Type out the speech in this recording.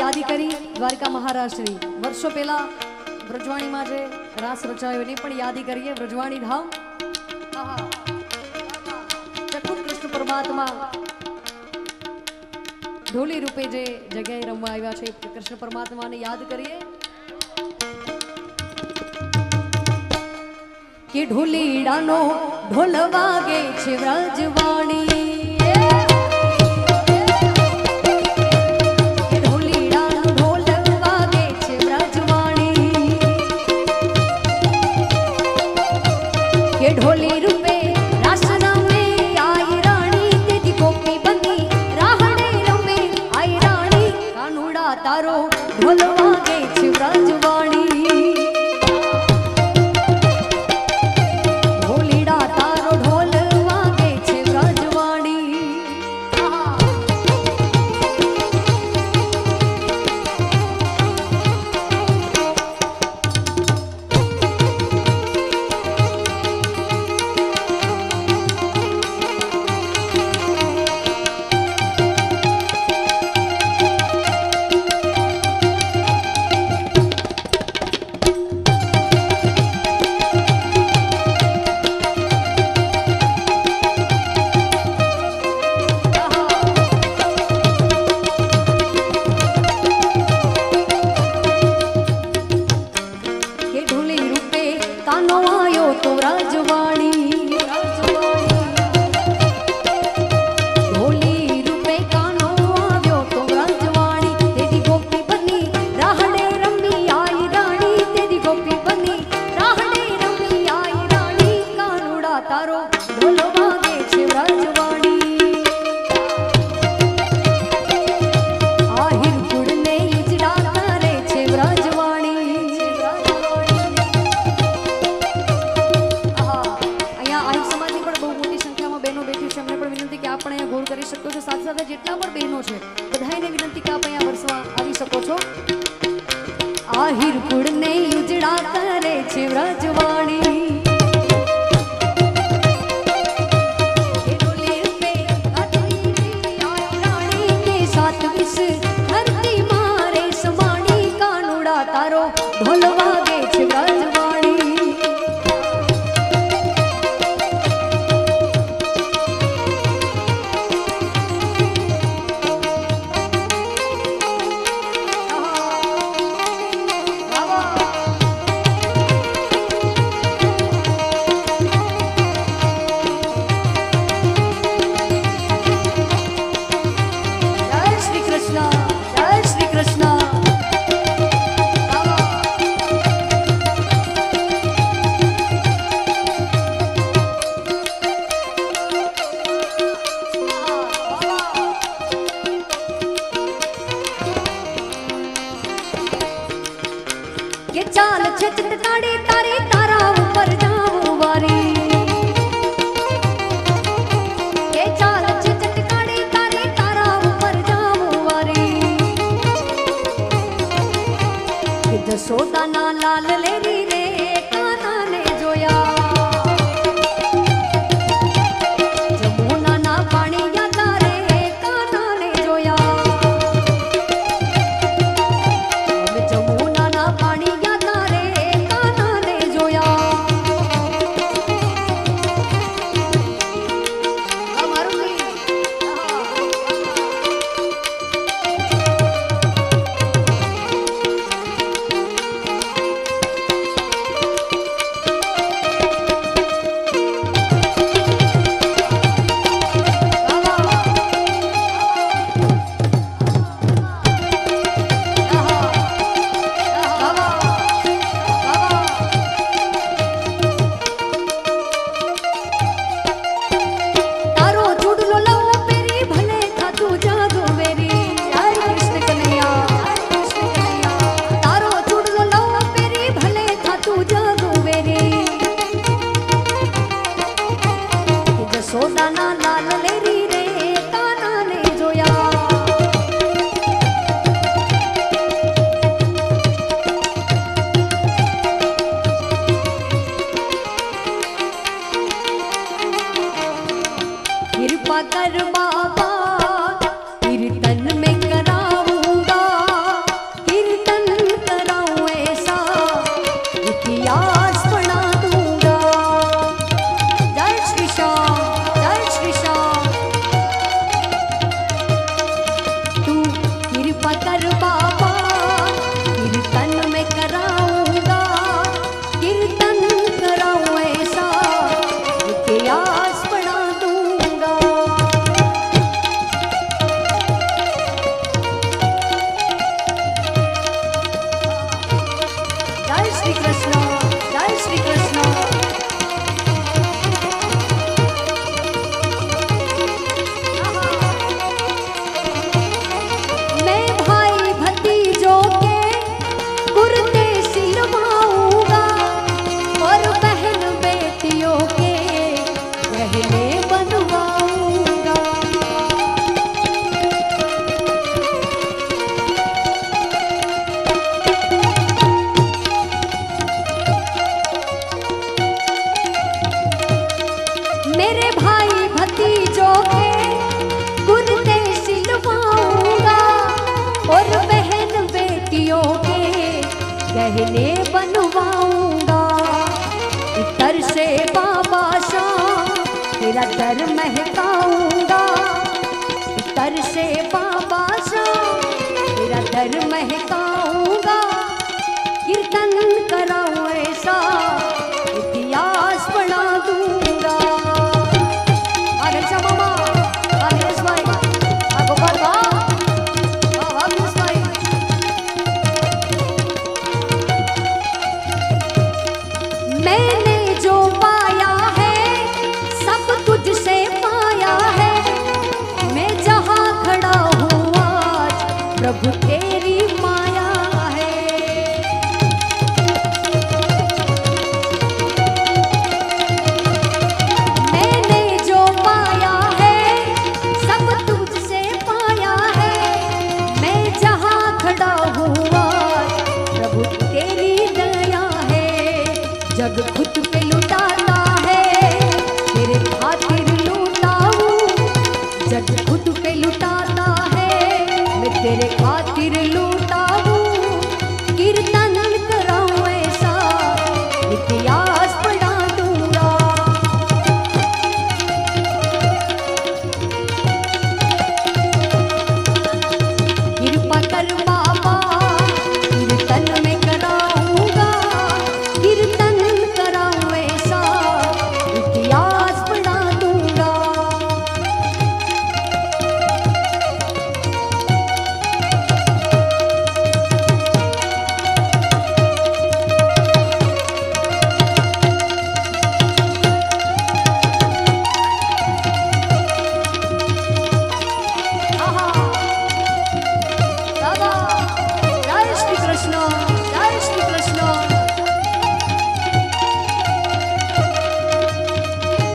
યાદી કરી દ્વારિકા મહારાષ્ટ્રની વર્ષો પહેલા વ્રજવાણીમાં જે રાસ રચાયો, એની પણ યાદી કરીએ. વ્રજવાણી ધામ. ચકુર કૃષ્ણ પરમાત્મા ઢોલી રૂપે જે જગ્યાએ રમવા આવ્યા છે કૃષ્ણ પરમાત્માને યાદ કરીએ. કે ઢોલીડાનો ઢોલ વાગે છે વ્રજવાણી. te mando embora. પોતાનો આયો તો રાજવાડી સાથે જેટલા પણ બહેનો છે બધાને વિનંતી કે આપ અહીંયા વરસવા આવી શકો છો. આ હિરકુડ ને ઉજળાતા கருபா गहने बनवाऊँगा। इतर से बाबा सा तेरा दर महकाऊँगा। इतर से बाबा तेरे आ